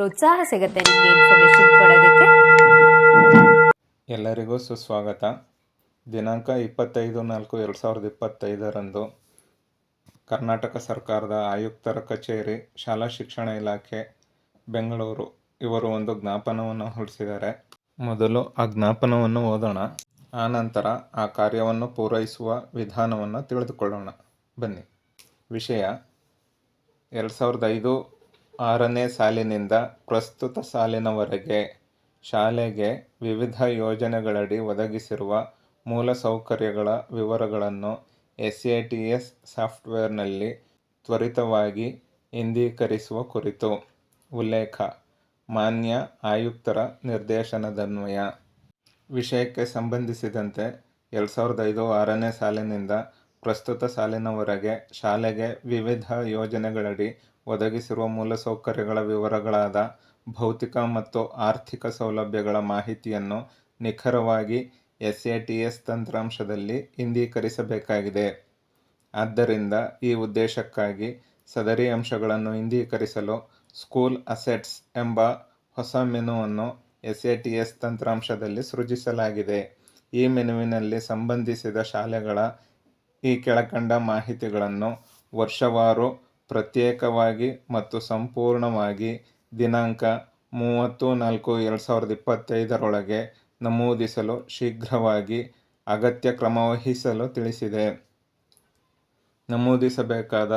ಪ್ರೋತ್ಸಾಹ ಸಿಗುತ್ತೆ ನಿಮಗೆ ಇನ್ಫಾರ್ಮೇಷನ್ ಕೊಡೋದಕ್ಕೆ? ಎಲ್ಲರಿಗೂ ಸುಸ್ವಾಗತ. ದಿನಾಂಕ ಇಪ್ಪತ್ತೈದು ನಾಲ್ಕು ಎರಡು ಸಾವಿರದ ಇಪ್ಪತ್ತೈದರಂದು ಕರ್ನಾಟಕ ಸರ್ಕಾರದ ಆಯುಕ್ತರ ಕಚೇರಿ, ಶಾಲಾ ಶಿಕ್ಷಣ ಇಲಾಖೆ, ಬೆಂಗಳೂರು ಇವರು ಒಂದು ಜ್ಞಾಪನವನ್ನು ಹೊರಡಿಸಿದ್ದಾರೆ. ಮೊದಲು ಆ ಜ್ಞಾಪನವನ್ನು ಓದೋಣ. ಆನಂತರ ಆ ಕಾರ್ಯವನ್ನು ಪೂರೈಸುವ ವಿಧಾನವನ್ನು ತಿಳಿದುಕೊಳ್ಳೋಣ. ಬನ್ನಿ. ವಿಷಯ, ಎರಡು ಸಾವಿರದ ಐದು ಆರನೇ ಸಾಲಿನಿಂದ ಪ್ರಸ್ತುತ ಸಾಲಿನವರೆಗೆ ಶಾಲೆಗೆ ವಿವಿಧ ಯೋಜನೆಗಳಡಿ ಒದಗಿಸಿರುವ ಮೂಲಸೌಕರ್ಯಗಳ ವಿವರಗಳನ್ನು ಎಸ್ ಎ ಟಿ ಎಸ್ ಸಾಫ್ಟ್ವೇರ್ನಲ್ಲಿ ತ್ವರಿತವಾಗಿ ಇಂದೀಕರಿಸುವ ಕುರಿತು ಉಲ್ಲೇಖ, ಮಾನ್ಯ ಆಯುಕ್ತರ ನಿರ್ದೇಶನದನ್ವಯ. ವಿಷಯಕ್ಕೆ ಸಂಬಂಧಿಸಿದಂತೆ ಎರಡು ಸಾವಿರದ ಐದು ಆರನೇ ಸಾಲಿನಿಂದ ಪ್ರಸ್ತುತ ಸಾಲಿನವರೆಗೆ ಶಾಲೆಗೆ ವಿವಿಧ ಯೋಜನೆಗಳಡಿ ಒದಗಿಸಿರುವ ಮೂಲಸೌಕರ್ಯಗಳ ವಿವರಗಳಾದ ಭೌತಿಕ ಮತ್ತು ಆರ್ಥಿಕ ಸೌಲಭ್ಯಗಳ ಮಾಹಿತಿಯನ್ನು ನಿಖರವಾಗಿ ಎಸ್ ಎ ಟಿ ಎಸ್ ತಂತ್ರಾಂಶದಲ್ಲಿ ಇಂದೀಕರಿಸಬೇಕಾಗಿದೆ. ಆದ್ದರಿಂದ ಈ ಉದ್ದೇಶಕ್ಕಾಗಿ ಸದರಿ ಅಂಶಗಳನ್ನು ಇಂದೀಕರಿಸಲು ಸ್ಕೂಲ್ ಅಸೆಟ್ಸ್ ಎಂಬ ಹೊಸ ಮೆನುವನ್ನು ಎಸ್ ಎ ಟಿ ಎಸ್ ತಂತ್ರಾಂಶದಲ್ಲಿ ಸೃಜಿಸಲಾಗಿದೆ. ಈ ಮೆನುವಿನಲ್ಲಿ ಸಂಬಂಧಿಸಿದ ಶಾಲೆಗಳ ಈ ಕೆಳಕಂಡ ಮಾಹಿತಿಗಳನ್ನು ವರ್ಷವಾರು ಪ್ರತ್ಯೇಕವಾಗಿ ಮತ್ತು ಸಂಪೂರ್ಣವಾಗಿ ದಿನಾಂಕ ಮೂವತ್ತು ನಾಲ್ಕು ಎರಡು ಸಾವಿರದ ಇಪ್ಪತ್ತೈದರೊಳಗೆ ನಮೂದಿಸಲು ಶೀಘ್ರವಾಗಿ ಅಗತ್ಯ ಕ್ರಮವಹಿಸಲು ತಿಳಿಸಿದೆ. ನಮೂದಿಸಬೇಕಾದ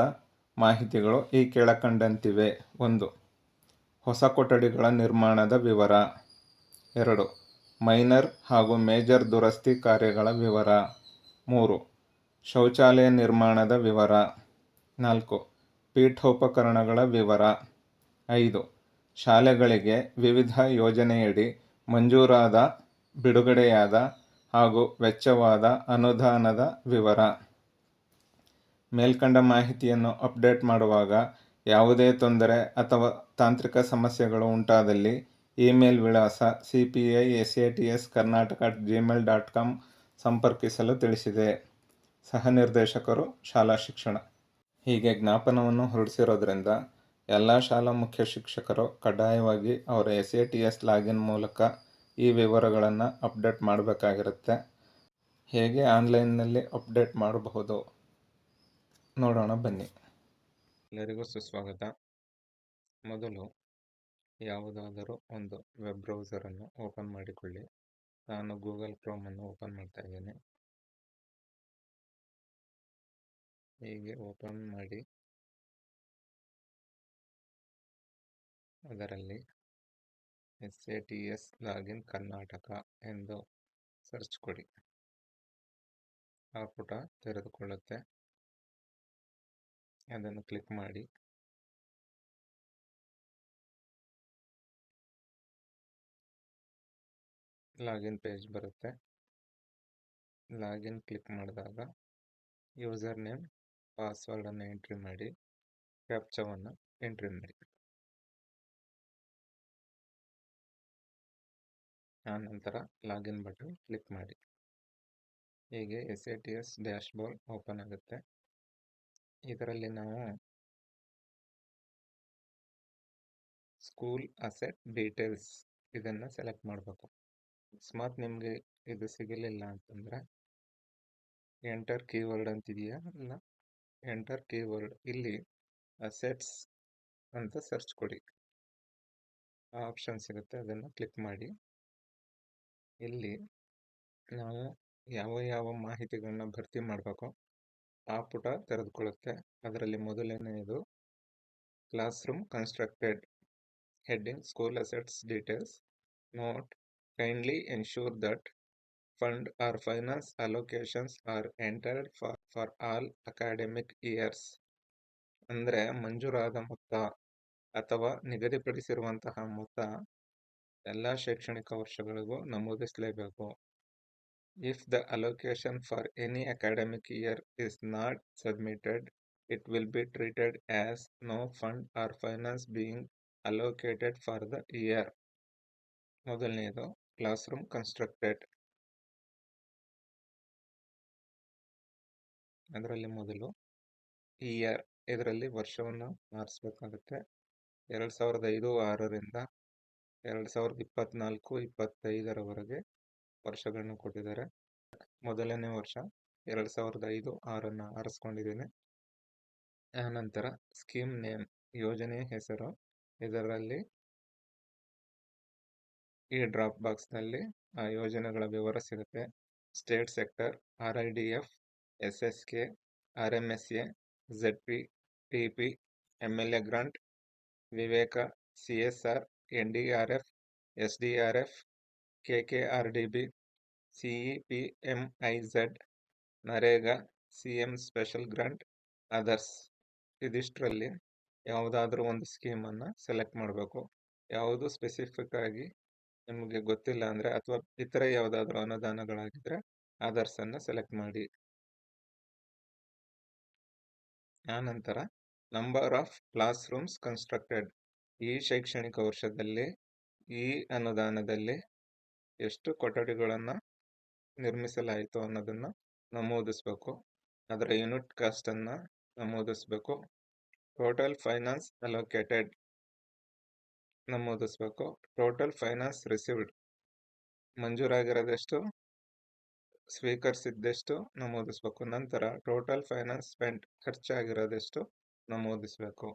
ಮಾಹಿತಿಗಳು ಈ ಕೆಳಕಂಡಂತಿವೆ. ಒಂದು, ಹೊಸ ಕೊಠಡಿಗಳ ನಿರ್ಮಾಣದ ವಿವರ. ಎರಡು, ಮೈನರ್ ಹಾಗೂ ಮೇಜರ್ ದುರಸ್ತಿ ಕಾರ್ಯಗಳ ವಿವರ. ಮೂರು, ಶೌಚಾಲಯ ನಿರ್ಮಾಣದ ವಿವರ. ನಾಲ್ಕು ಪೀಠೋಪಕರಣಗಳ ವಿವರ. ಐದು. ಶಾಲೆಗಳಿಗೆ ವಿವಿಧ ಯೋಜನೆಯಡಿ ಮಂಜೂರಾದ, ಬಿಡುಗಡೆಯಾದ ಹಾಗೂ ವೆಚ್ಚವಾದ ಅನುದಾನದ ವಿವರ. ಮೇಲ್ಕಂಡ ಮಾಹಿತಿಯನ್ನು ಅಪ್ಡೇಟ್ ಮಾಡುವಾಗ ಯಾವುದೇ ತೊಂದರೆ ಅಥವಾ ತಾಂತ್ರಿಕ ಸಮಸ್ಯೆಗಳು ಉಂಟಾದಲ್ಲಿ ಇಮೇಲ್ ವಿಳಾಸ C P I S A T S Karnataka at Gmail dot com ಸಂಪರ್ಕಿಸಲು ತಿಳಿಸಿದೆ. ಸಹ ನಿರ್ದೇಶಕರು, ಶಾಲಾ ಶಿಕ್ಷಣ. ಹೀಗೆ ಜ್ಞಾಪನವನ್ನು ಹೊರಡಿಸಿರೋದ್ರಿಂದ ಎಲ್ಲ ಶಾಲಾ ಮುಖ್ಯ ಶಿಕ್ಷಕರು ಕಡ್ಡಾಯವಾಗಿ ಅವರ S A T S login ಮೂಲಕ ಈ ವಿವರಗಳನ್ನು ಅಪ್ಡೇಟ್ ಮಾಡಬೇಕಾಗಿರುತ್ತೆ. ಹೇಗೆ ಆನ್ಲೈನ್ನಲ್ಲಿ ಅಪ್ಡೇಟ್ ಮಾಡಬಹುದು? ನೋಡೋಣ ಬನ್ನಿ. ಎಲ್ಲರಿಗೂ ಸುಸ್ವಾಗತ. ಮೊದಲು ಯಾವುದಾದರೂ ಒಂದು ವೆಬ್ ಬ್ರೌಸರನ್ನು ಓಪನ್ ಮಾಡಿಕೊಳ್ಳಿ. ನಾನು ಗೂಗಲ್ ಕ್ರೋಮನ್ನು ಓಪನ್ ಮಾಡ್ತಾ ಇದ್ದೇನೆ. ಹೀಗೆ ಓಪನ್ ಮಾಡಿ? ಅದರಲ್ಲಿ S A T S login Karnataka ಎಂದು ಸರ್ಚ್ ಕೊಡಿ. ಆ ಪುಟ ತೆರೆದುಕೊಳ್ಳುತ್ತೆ. ಅದನ್ನು ಕ್ಲಿಕ್ ಮಾಡಿ. ಲಾಗಿನ್ ಪೇಜ್ ಬರುತ್ತೆ. ಲಾಗಿನ್ ಕ್ಲಿಕ್ ಮಾಡಿದಾಗ ಯೂಸರ್ ನೇಮ್ ಪಾಸ್ವರ್ಡನ್ನು ಎಂಟ್ರಿ ಮಾಡಿ, ಕ್ಯಾಪ್ಚವನ್ನು ಎಂಟ್ರಿ ಮಾಡಿ. ಆನಂತರ ಲಾಗಿನ್ ಬಟನ್ ಕ್ಲಿಕ್ ಮಾಡಿ. ಹೀಗೆ S A T S dashboard open ಆಗುತ್ತೆ. ಇದರಲ್ಲಿ ನಾವು ಸ್ಕೂಲ್ ಅಸೆಟ್ ಡೀಟೇಲ್ಸ್ ಇದನ್ನು ಸೆಲೆಕ್ಟ್ ಮಾಡಬೇಕು. ಅಕಸ್ಮಾತ್ ನಿಮಗೆ ಇದು ಸಿಗಲಿಲ್ಲ ಅಂತಂದರೆ, ಎಂಟರ್ ಕೀವರ್ಡ್ ಅಂತಿದೆಯಾ? ಇಲ್ಲ. ಎಂಟರ್ ಕೀವರ್ಡ್ ಇಲ್ಲಿ ಅಸೆಟ್ಸ್ ಅಂತ ಸರ್ಚ್ ಕೊಡಿ. ಆ ಆಪ್ಷನ್ ಸಿಗುತ್ತೆ, ಅದನ್ನು ಕ್ಲಿಕ್ ಮಾಡಿ. ಇಲ್ಲಿ ನಾವು ಯಾವ ಯಾವ ಮಾಹಿತಿಗಳನ್ನ ಭರ್ತಿ ಮಾಡಬೇಕು ಆ ಪುಟ ತೆರೆದುಕೊಳ್ಳುತ್ತೆ. ಅದರಲ್ಲಿ ಮೊದಲನೆಯದು classroom constructed heading school assets details note kindly ensure that fund or finance allocations are entered for for all academic years ಅಂದರೆ ಮಂಜೂರಾದ ಮೊತ್ತ ಅಥವಾ ನಿಗದಿಪಡಿಸಿರುವಂತಹ ಮೊತ್ತ ಎಲ್ಲ ಶೈಕ್ಷಣಿಕ ವರ್ಷಗಳಿಗೂ ನಮೂದಿಸಲೇಬೇಕು. If the allocation for any academic year is not submitted it will be treated as no fund or finance being allocated for the year ಮೊದಲನೆಯದು ಕ್ಲಾಸ್ ರೂಮ್ ಕನ್ಸ್ಟ್ರಕ್ಟೆಡ್ ಅದರಲ್ಲಿ ಮೊದಲು ಇಯರ್ ಇದರಲ್ಲಿ ವರ್ಷವನ್ನು ಆರಿಸ್ಬೇಕಾಗುತ್ತೆ ಎರಡು ಸಾವಿರದ ಐದು ಆರರಿಂದ ಎರಡು ಸಾವಿರದ ಇಪ್ಪತ್ತ್ನಾಲ್ಕು ಇಪ್ಪತ್ತೈದರವರೆಗೆ ವರ್ಷಗಳನ್ನು ಕೊಟ್ಟಿದ್ದಾರೆ. ಮೊದಲನೇ ವರ್ಷ ಎರಡು ಸಾವಿರದ ಐದು ಆರನ್ನು ಆರಿಸ್ಕೊಂಡಿದ್ದೀನಿ. ಆನಂತರ ಸ್ಕೀಮ್ ನೇಮ್ ಯೋಜನೆಯ ಹೆಸರು ಇದರಲ್ಲಿ ಈ ಡ್ರಾಪ್ ಬಾಕ್ಸ್ನಲ್ಲಿ ಆ ಯೋಜನೆಗಳ ವಿವರ ಸಿಗುತ್ತೆ. State sector, R I D F S S K R M S A Z P T P M L A grant, Viveka C S R N D R F S D R F K K R D B C E P M I Z NREGA C M special grant, others. ಇದಿಷ್ಟರಲ್ಲಿ ಯಾವುದಾದ್ರೂ ಒಂದು ಸ್ಕೀಮನ್ನು select ಮಾಡಬೇಕು. ಯಾವುದು specific ಆಗಿ ನಿಮಗೆ ಗೊತ್ತಿಲ್ಲ ಅಂದರೆ ಅಥವಾ ಇತರೆ ಯಾವುದಾದ್ರೂ ಅನುದಾನಗಳಾಗಿದ್ದರೆ ಅದರ್ಸನ್ನು ಸೆಲೆಕ್ಟ್ ಮಾಡಿ. ಆನಂತರ number of classrooms constructed. ಈ ಶೈಕ್ಷಣಿಕ ವರ್ಷದಲ್ಲಿ, ಈ ಅನುದಾನದಲ್ಲಿ ಎಷ್ಟು ಕೊಠಡಿಗಳನ್ನು ನಿರ್ಮಿಸಲಾಯಿತು ಅನ್ನೋದನ್ನು ನಮೂದಿಸಬೇಕು. ಅದರ ಯೂನಿಟ್ ಕಾಸ್ಟನ್ನು ನಮೂದಿಸಬೇಕು. ಟೋಟಲ್ ಫೈನಾನ್ಸ್ ಅಲೋಕೇಟೆಡ್ ನಮೂದಿಸಬೇಕು. Total finance received. ಮಂಜೂರಾಗಿರೋದೆಷ್ಟು? ಸ್ವೀಕರಿಸಿದ್ದೆಷ್ಟು, ನಮೂದಿಸಬೇಕು. ನಂತರ ಟೋಟಲ್ ಫೈನಾನ್ಸ್ ಸ್ಪೆಂಟ್ ಖರ್ಚಾಗಿರೋದೆಷ್ಟು, ನಮೂದಿಸಬೇಕು.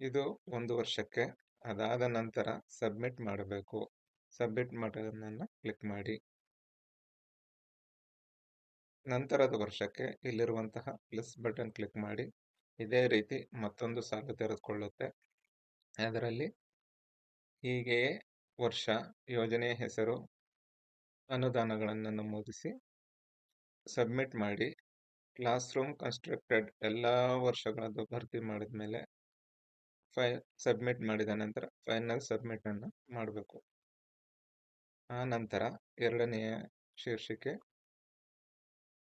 ಇದು ಒಂದು ವರ್ಷಕ್ಕೆ. ಅದಾದ ನಂತರ ಸಬ್ಮಿಟ್ ಮಾಡಬೇಕು. ಸಬ್ಮಿಟ್ ಮಾಡೋದನ್ನು ಕ್ಲಿಕ್ ಮಾಡಿ. ನಂತರದ ವರ್ಷಕ್ಕೆ ಇಲ್ಲಿರುವಂತಹ ಪ್ಲಸ್ ಬಟನ್ ಕ್ಲಿಕ್ ಮಾಡಿ. ಇದೇ ರೀತಿ ಮತ್ತೊಂದು ಸಾಲ ತೆರೆದುಕೊಳ್ಳುತ್ತೆ ಅದರಲ್ಲಿ ಹೀಗೆಯೇ ವರ್ಷ ಯೋಜನೆಯ ಹೆಸರು ಅನುದಾನಗಳನ್ನು ನಮೂದಿಸಿ ಸಬ್ಮಿಟ್ ಮಾಡಿ ಕ್ಲಾಸ್ ರೂಮ್ ಕನ್ಸ್ಟ್ರಕ್ಟೆಡ್ ಎಲ್ಲ ವರ್ಷಗಳದ್ದು ಭರ್ತಿ ಮಾಡಿದ ಮೇಲೆ ಫೈ, ಸಬ್ಮಿಟ್ ಮಾಡಿದ ನಂತರ ಫೈನಲ್ ಸಬ್ಮಿಟನ್ನು ಮಾಡಬೇಕು. ಆ ನಂತರ ಎರಡನೆಯ ಶೀರ್ಷಿಕೆ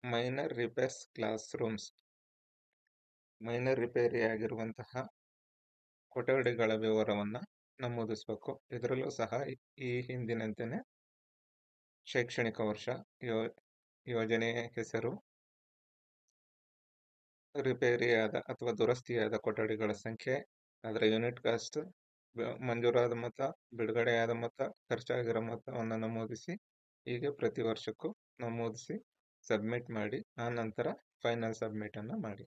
minor repairs class rooms minor repair ಆಗಿರುವಂತಹ ಕೊಠಡಿಗಳ ವಿವರವನ್ನು ನಮೂದಿಸಬೇಕು. ಇದರಲ್ಲೂ ಸಹ ಈ ಹಿಂದಿನಂತೆಯೇ ಶೈಕ್ಷಣಿಕ ವರ್ಷ ಯೋ ಯೋಜನೆಯ ಹೆಸರು ರಿಪೇರಿಯಾದ ಅಥವಾ ದುರಸ್ತಿಯಾದ ಕೊಠಡಿಗಳ ಸಂಖ್ಯೆ, ಅದರ ಯೂನಿಟ್ ಕಾಸ್ಟ್ ಮಂಜೂರಾದ ಮೊತ್ತ, ಬಿಡುಗಡೆಯಾದ ಮೊತ್ತ, ಖರ್ಚಾಗಿರೋ ಮೊತ್ತವನ್ನು ನಮೂದಿಸಿ, ಹೀಗೆ ಪ್ರತಿ ವರ್ಷಕ್ಕೂ ನಮೂದಿಸಿ ಸಬ್ಮಿಟ್ ಮಾಡಿ, ಆ ನಂತರ ಫೈನಲ್ ಸಬ್ಮಿಟನ್ನು ಮಾಡಿ.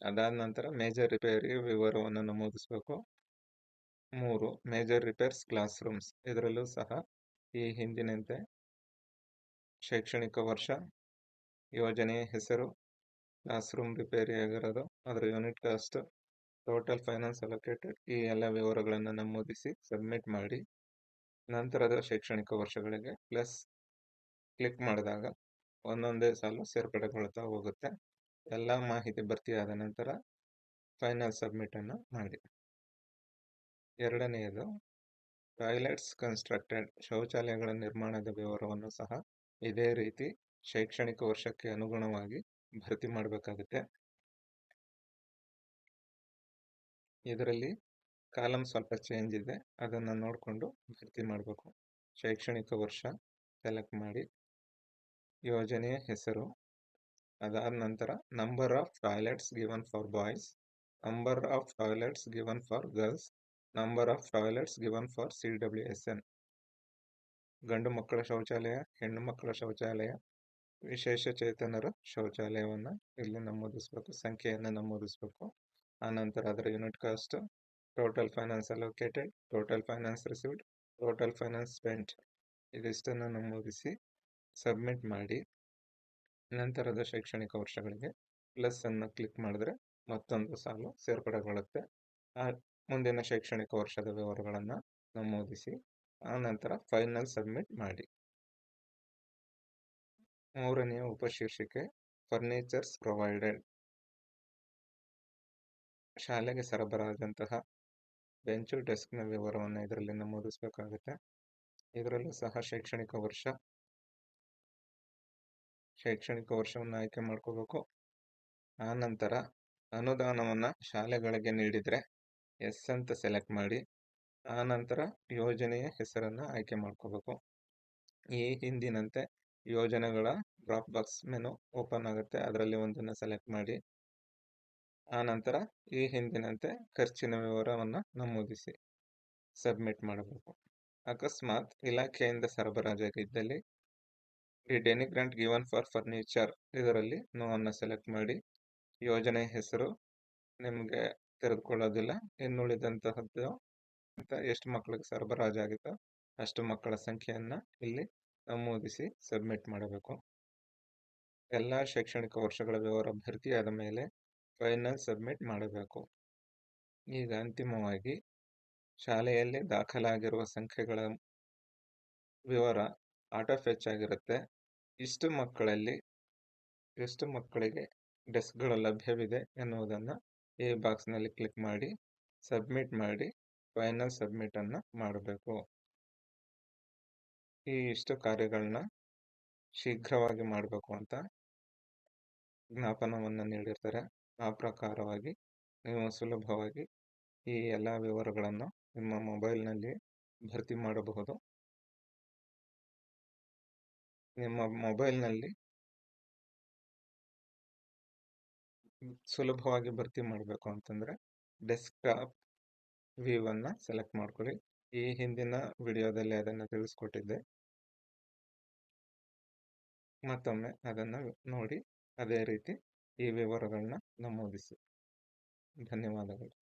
ಅದಾದ ನಂತರ ಮೇಜರ್ ರಿಪೇರಿ ವಿವರವನ್ನು ನಮೂದಿಸಬೇಕು. ಮೂರು, ಮೇಜರ್ ರಿಪೇರ್ಸ್ ಕ್ಲಾಸ್ ರೂಮ್ಸ್, ಇದರಲ್ಲೂ ಸಹ ಈ ಹಿಂದಿನಂತೆ ಶೈಕ್ಷಣಿಕ ವರ್ಷ ಯೋಜನೆಯ ಹೆಸರು ಕ್ಲಾಸ್ ರೂಮ್ ರಿಪೇರಿ ಆಗಿರೋದು. ಅದರ unit cost total finance allocated ಈ ಎಲ್ಲ ವಿವರಗಳನ್ನು ನಮೂದಿಸಿ ಸಬ್ಮಿಟ್ ಮಾಡಿ ನಂತರದ ಶೈಕ್ಷಣಿಕ ವರ್ಷಗಳಿಗೆ ಪ್ಲಸ್ ಕ್ಲಿಕ್ ಮಾಡಿದಾಗ ಒಂದೊಂದೇ ಸಾಲು ಸೇರ್ಪಡೆಗೊಳ್ತಾ ಹೋಗುತ್ತೆ. ಎಲ್ಲ ಮಾಹಿತಿ ಭರ್ತಿಯಾದ ನಂತರ ಫೈನಲ್ ಸಬ್ಮಿಟನ್ನು ಮಾಡಿ. ಎರಡನೆಯದು ಟಾಯ್ಲೆಟ್ಸ್, ಕನ್ಸ್ಟ್ರಕ್ಟೆಡ್ ಶೌಚಾಲಯಗಳ ನಿರ್ಮಾಣದ ವಿವರವನ್ನು ಸಹ ಇದೇ ರೀತಿ ಶೈಕ್ಷಣಿಕ ವರ್ಷಕ್ಕೆ ಅನುಗುಣವಾಗಿ ಭರ್ತಿ ಮಾಡಬೇಕಾಗುತ್ತೆ. ಇದರಲ್ಲಿ ಕಾಲಮ್ ಸ್ವಲ್ಪ ಚೇಂಜ್ ಇದೆ. ಅದನ್ನು ನೋಡಿಕೊಂಡು ಭರ್ತಿ ಮಾಡಬೇಕು. ಶೈಕ್ಷಣಿಕ ವರ್ಷ ಸೆಲೆಕ್ಟ್ ಮಾಡಿ. ಯೋಜನೆಯ ಹೆಸರು. ಅದಾದ ನಂತರ number of toilets given for boys, number of toilets given for girls number of toilets given for C W S N ಗಂಡು ಮಕ್ಕಳ ಶೌಚಾಲಯ, ಹೆಣ್ಣು ಮಕ್ಕಳ ಶೌಚಾಲಯ, ವಿಶೇಷ ಚೇತನರ ಶೌಚಾಲಯವನ್ನು ಇಲ್ಲಿ ನಮೂದಿಸಬೇಕು, ಸಂಖ್ಯೆಯನ್ನು ನಮೂದಿಸಬೇಕು. ಆನಂತರ ಅದರ unit cost total finance allocated total finance received total finance spent ಇದಿಷ್ಟನ್ನು ನಮೂದಿಸಿ ಸಬ್ಮಿಟ್ ಮಾಡಿ ನಂತರದ ಶೈಕ್ಷಣಿಕ ವರ್ಷಗಳಿಗೆ ಪ್ಲಸ್ ಅನ್ನು ಕ್ಲಿಕ್ ಮಾಡಿದ್ರೆ ಮತ್ತೊಂದು ಸಾಲು ಸೇರ್ಪಡೆಗೊಳ್ಳುತ್ತೆ. ಆ ಮುಂದಿನ ಶೈಕ್ಷಣಿಕ ವರ್ಷದ ವಿವರಗಳನ್ನು ನಮೂದಿಸಿ ಆನಂತರ ನಂತರ ಫೈನಲ್ ಸಬ್ಮಿಟ್ ಮಾಡಿ. ಮೂರನೆಯ ಉಪಶೀರ್ಷಿಕೆ ಫರ್ನಿಚರ್ಸ್ ಪ್ರೊವೈಡೆಡ್ ಶಾಲೆಗೆ ಸರಬರಾದಂತಹ ಬೆಂಚು ಡೆಸ್ಕ್ನ ವಿವರವನ್ನು ಇದರಲ್ಲಿ ನಮೂದಿಸಬೇಕಾಗುತ್ತೆ. ಇದರಲ್ಲೂ ಸಹ ಶೈಕ್ಷಣಿಕ ವರ್ಷ, ಶೈಕ್ಷಣಿಕ ವರ್ಷವನ್ನು ಆಯ್ಕೆ ಮಾಡ್ಕೋಬೇಕು. ಆನಂತರ ನಂತರ ಅನುದಾನವನ್ನು ಶಾಲೆಗಳಿಗೆ ನೀಡಿದರೆ ಎಸ್ ಅಂತ ಸೆಲೆಕ್ಟ್ ಮಾಡಿ ಆನಂತರ ಯೋಜನೆಯ ಹೆಸರನ್ನು ಆಯ್ಕೆ ಮಾಡ್ಕೋಬೇಕು. ಈ ಹಿಂದಿನಂತೆ ಯೋಜನೆಗಳ ಡ್ರಾಪ್ ಬಾಕ್ಸ್ ಮೆನು ಓಪನ್ ಆಗುತ್ತೆ. ಅದರಲ್ಲಿ ಒಂದನ್ನು ಸೆಲೆಕ್ಟ್ ಮಾಡಿ ಆನಂತರ ಈ ಹಿಂದಿನಂತೆ ಖರ್ಚಿನ ವಿವರವನ್ನು ನಮೂದಿಸಿ ಸಬ್ಮಿಟ್ ಮಾಡಬೇಕು. ಅಕಸ್ಮಾತ್ ಇಲಾಖೆಯಿಂದ ಸರಬರಾಜಾಗಿದ್ದಲ್ಲಿ ದಿ ಡೆನಿಗ್ರೆಂಟ್ ಗ್ರಾಂಟ್ ಗಿವನ್ ಫಾರ್ ಫರ್ನಿಚರ್ ಇದರಲ್ಲಿ ನೋವನ್ನು ಸೆಲೆಕ್ಟ್ ಮಾಡಿ ಯೋಜನೆ ಹೆಸರು ನಿಮಗೆ ತೆರೆದುಕೊಳ್ಳೋದಿಲ್ಲ. ಇನ್ನುಳಿದಂತಹದ್ದು ಅಂತ ಎಷ್ಟು ಮಕ್ಕಳಿಗೆ ಸರಬರಾಜಾಗಿತ್ತೋ ಅಷ್ಟು ಮಕ್ಕಳ ಸಂಖ್ಯೆಯನ್ನು ಇಲ್ಲಿ ನಮೂದಿಸಿ ಸಬ್ಮಿಟ್ ಮಾಡಬೇಕು. ಎಲ್ಲ ಶೈಕ್ಷಣಿಕ ವರ್ಷಗಳ ವಿವರ ಭರ್ತಿಯಾದ ಮೇಲೆ ಫೈನಲ್ ಸಬ್ಮಿಟ್ ಮಾಡಬೇಕು. ಈಗ ಅಂತಿಮವಾಗಿ ಶಾಲೆಯಲ್ಲಿ ದಾಖಲಾಗಿರುವ ಸಂಖ್ಯೆಗಳ ವಿವರ ಆಟೋ ಫೆಚ್ ಆಗಿರುತ್ತೆ. ಇಷ್ಟು ಮಕ್ಕಳಲ್ಲಿ, ಎಷ್ಟು ಮಕ್ಕಳಿಗೆ ಡೆಸ್ಕ್ಗಳು ಲಭ್ಯವಿದೆ ಎನ್ನುವುದನ್ನು ಈ ಬಾಕ್ಸ್ನಲ್ಲಿ ಕ್ಲಿಕ್ ಮಾಡಿ, ಸಬ್ಮಿಟ್ ಮಾಡಿ, ಫೈನಲ್ ಸಬ್ಮಿಟನ್ನು ಮಾಡಬೇಕು. ಈ ಇಷ್ಟು ಕಾರ್ಯಗಳನ್ನ ಶೀಘ್ರವಾಗಿ ಮಾಡಬೇಕು ಅಂತ ಜ್ಞಾಪನವನ್ನು ನೀಡಿರ್ತಾರೆ. ಆ ಪ್ರಕಾರವಾಗಿ ನೀವು ಸುಲಭವಾಗಿ ಈ ಎಲ್ಲ ವಿವರಗಳನ್ನು ನಿಮ್ಮ ಮೊಬೈಲ್ನಲ್ಲಿ ಭರ್ತಿ ಮಾಡಬಹುದು. ನಿಮ್ಮ ಮೊಬೈಲ್ನಲ್ಲಿ ಸುಲಭವಾಗಿ ಭರ್ತಿ ಮಾಡಬೇಕು ಅಂತಂದರೆ ಡೆಸ್ಕ್ಟಾಪ್ ವ್ಯೂವನ್ನು ಸೆಲೆಕ್ಟ್ ಮಾಡ್ಕೊಳ್ಳಿ. ಈ ಹಿಂದಿನ ವಿಡಿಯೋದಲ್ಲಿ ಅದನ್ನು ತಿಳಿಸ್ಕೊಟ್ಟಿದ್ದೆ. ಮತ್ತೊಮ್ಮೆ ಅದನ್ನು ನೋಡಿ, ಅದೇ ರೀತಿ ಈ ವಿವರಗಳನ್ನ ನಮೂದಿಸಿ. ಧನ್ಯವಾದಗಳು.